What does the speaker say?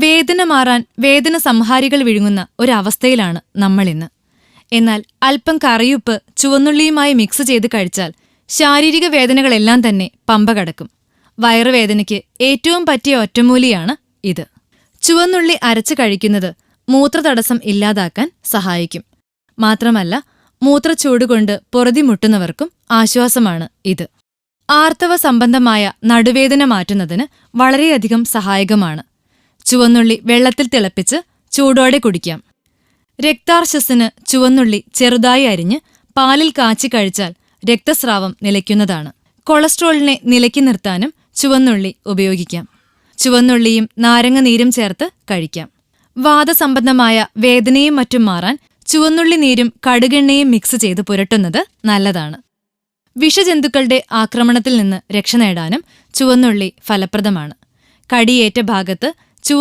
വേദന മാറാൻ വേദന സംഹാരികൾ വിഴുങ്ങുന്ന ഒരവസ്ഥയിലാണ് നമ്മളിന്ന്. എന്നാൽ അല്പം കറിയുപ്പ് ചുവന്നുള്ളിയുമായി മിക്സ് ചെയ്ത് കഴിച്ചാൽ ശാരീരിക വേദനകളെല്ലാം തന്നെ പമ്പ കടക്കും. വയറുവേദനയ്ക്ക് ഏറ്റവും പറ്റിയ ഒറ്റമൂലിയാണ് ഇത്. ചുവന്നുള്ളി അരച്ച് കഴിക്കുന്നത് മൂത്രതടസ്സം ഇല്ലാതാക്കാൻ സഹായിക്കും. മാത്രമല്ല മൂത്രച്ചൂട് കൊണ്ട് പൊറുതിമുട്ടുന്നവർക്കും ആശ്വാസമാണ് ഇത്. ആർത്തവ സംബന്ധമായ നടുവേദന മാറ്റുന്നതിന് വളരെയധികം സഹായകമാണ്. ചുവന്നുള്ളി വെള്ളത്തിൽ തിളപ്പിച്ച് ചൂടോടെ കുടിക്കാം. രക്താർശസ്സിന് ചുവന്നുള്ളി ചെറുതായി അരിഞ്ഞ് പാലിൽ കാച്ചി കഴിച്ചാൽ രക്തസ്രാവം നിലയ്ക്കുന്നതാണ്. കൊളസ്ട്രോളിനെ നിലയ്ക്ക് നിർത്താനും ചുവന്നുള്ളി ഉപയോഗിക്കാം. ചുവന്നുള്ളിയും നാരങ്ങ നീരും ചേർത്ത് കഴിക്കാം. വാദസംബന്ധമായ വേദനയും മറ്റും മാറാൻ ചുവന്നുള്ളി നീരും കടുകെണ്ണയും മിക്സ് ചെയ്ത് പുരട്ടുന്നത് നല്ലതാണ്. വിഷജന്തുക്കളുടെ ആക്രമണത്തിൽ നിന്ന് രക്ഷ നേടാനും ചുവന്നുള്ളി ഫലപ്രദമാണ്. കടിയേറ്റ ഭാഗത്ത് to